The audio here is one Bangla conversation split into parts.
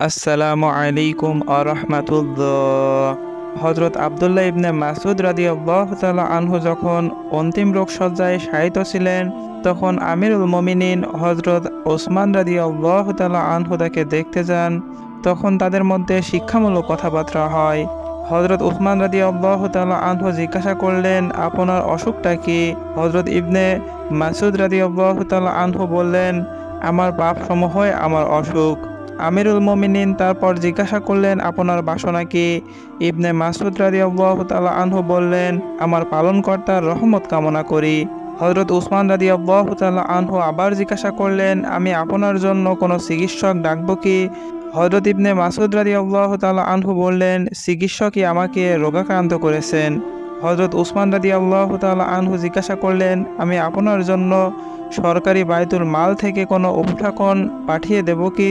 আসসালামু আলাইকুম আরহামাতুল্লাহ। হজরত আবদুল্লাহ ইবনে মাসুদ রাদি আল্লাহ আনহু যখন অন্তিম রোগসজ্জায় শায়িত ছিলেন, তখন আমিরুল মমিনিন হজরত ওসমান রাদি আল্লাহ আনহু তাকে দেখতে যান। তখন তাদের মধ্যে শিক্ষামূলক কথাবার্তা হয়। হজরত উসমান রাদি আল্লাহ তালা আনহু জিজ্ঞাসা করলেন, আপনার অসুখটা কি? হজরত ইবনে মাসুদ রাদি আল্লাহ তালা আনহু বললেন, আমার বাপ সমূহই আমার অসুখ। আমিরুল মমিনিন তারপর জিজ্ঞাসা করলেন, আপনার বাসনা কি? ইবনে মাসুদ রাদিয়াল্লাহু তাআলা আনহু বললেন, আমার পালনকর্তার রহমত কামনা করি। হজরত উসমান রাদিয়াল্লাহু তাআলা আনহু আবার জিজ্ঞাসা করলেন, আমি আপনার জন্য কোনো চিকিৎসক ডাকবো কি? হজরত ইবনে মাসুদ রাদিয়াল্লাহু তাআলা আনহু বললেন, চিকিৎসকই আমাকে রোগাক্রান্ত করেছেন। হজরত উসমান রাদি আল্লাহ তাল আনহু জিজ্ঞাসা করলেন, আমি আপনার জন্য সরকারি বায়তুল মাল থেকে কোনো উপঠাকন পাঠিয়ে দেব কি?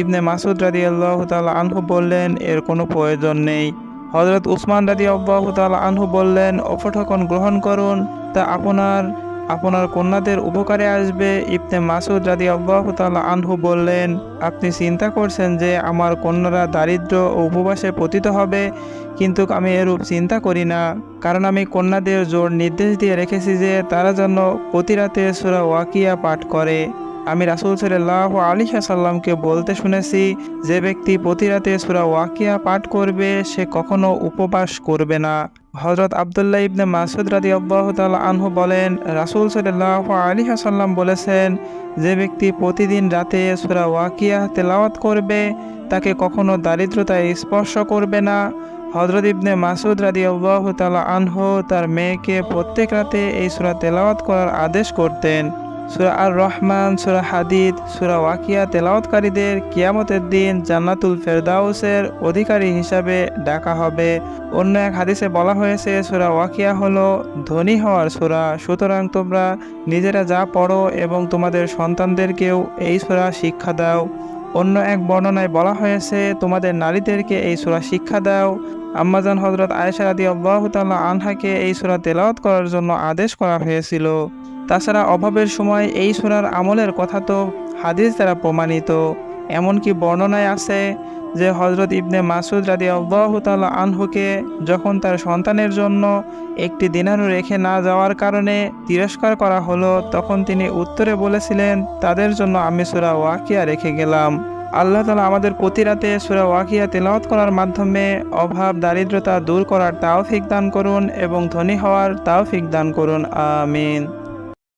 ইবনে মাসুদ রাদি আল্লাহ তাল আনহু বললেন, এর কোনো প্রয়োজন নেই। হজরত উসমান রাদি আব্বাহ তাল আনহু বললেন উপঠাকন গ্রহণ করুন, তা আপনার আপনার কন্যাদের উপকারে আসবে। ইবনে মাসুদ রাদি আল্লাহ তাআলা আনহু বললেন, আপনি চিন্তা করছেন যে আমার কন্যারা দারিদ্র ও উপবাসে পতিত হবে, কিন্তু আমি এরূপ চিন্তা করি না। কারণ আমি কন্যাদের জোর নির্দেশ দিয়ে রেখেছি যে তারা যেন প্রতি রাতে সুরা ওয়াকিয়া পাঠ করে। আমি রাসুল সাল্লাহ আলী সাল্লামকে বলতে শুনেছি, যে ব্যক্তি প্রতি রাতে সুরা ওয়াকিয়া পাঠ করবে, সে কখনো উপবাস করবে না। হজরত আবদুল্লাহ ইবনে মাসুদ রাদি আব্বাহ আনহু বলেন, রাসুল সাল্লাহ আলী হাসাল্লাম বলেছেন, যে ব্যক্তি প্রতিদিন রাতে সুরা ওয়াকিয়া তেলাওয়াত করবে, তাকে কখনো দারিদ্রতায় স্পর্শ করবে না। হজরত ইবনে মাসুদ রাদি আব্বাহ আনহু তার মেয়েকে প্রত্যেক রাতে এই সুরা তেলাওয়াত করার আদেশ করতেন। সুরা আর রহমান সুরা হাদিদ, সুরা ওয়াকিয়া তেলাওয়াতকারীদের কিয়ামতের দিন জান্নাতুল ফেরদাউসের অধিকারী হিসাবে ডাকা হবে। অন্য এক হাদিসে বলা হয়েছে, সুরা ওয়াকিয়া হলো ধনী হওয়ার সুরা। সুতরাং তোমরা নিজেরা যা পড়ো এবং তোমাদের সন্তানদেরকেও এই সুরা শিক্ষা দাও। অন্য এক বর্ণনায় বলা হয়েছে, তোমাদের নারীদেরকে এই সুরা শিক্ষা দাও। আম্মাজান হজরত আয়েশা আদি আল্লাহ তাল্লাহ আনহাকে এই সুরা তেলাওয়াত করার জন্য আদেশ করা হয়েছিল। তাছাড়া অভাবের সময় এই সুরার আমলের কথা তো হাদিস দ্বারা প্রমাণিত। এমনকি বর্ণনায় আছে যে হজরত ইবনে মাসুদ রাদি আল্লাহ তাল্লাহ আনহুকে যখন তার সন্তানের জন্য একটি দিনারও রেখে না যাওয়ার কারণে তিরস্কার করা হলো, তখন তিনি উত্তরে বলেছিলেন, তাদের জন্য আমি সুরা ওয়াকিয়া রেখে গেলাম। আল্লাহ তালা আমাদের প্রতি রাতে সুরা ওয়াকিয়া তেলাওয়াত করার মাধ্যমে অভাব, দারিদ্রতা দূর করার তাও দান করুন এবং ধনী হওয়ার তাও দান করুন। আমিন।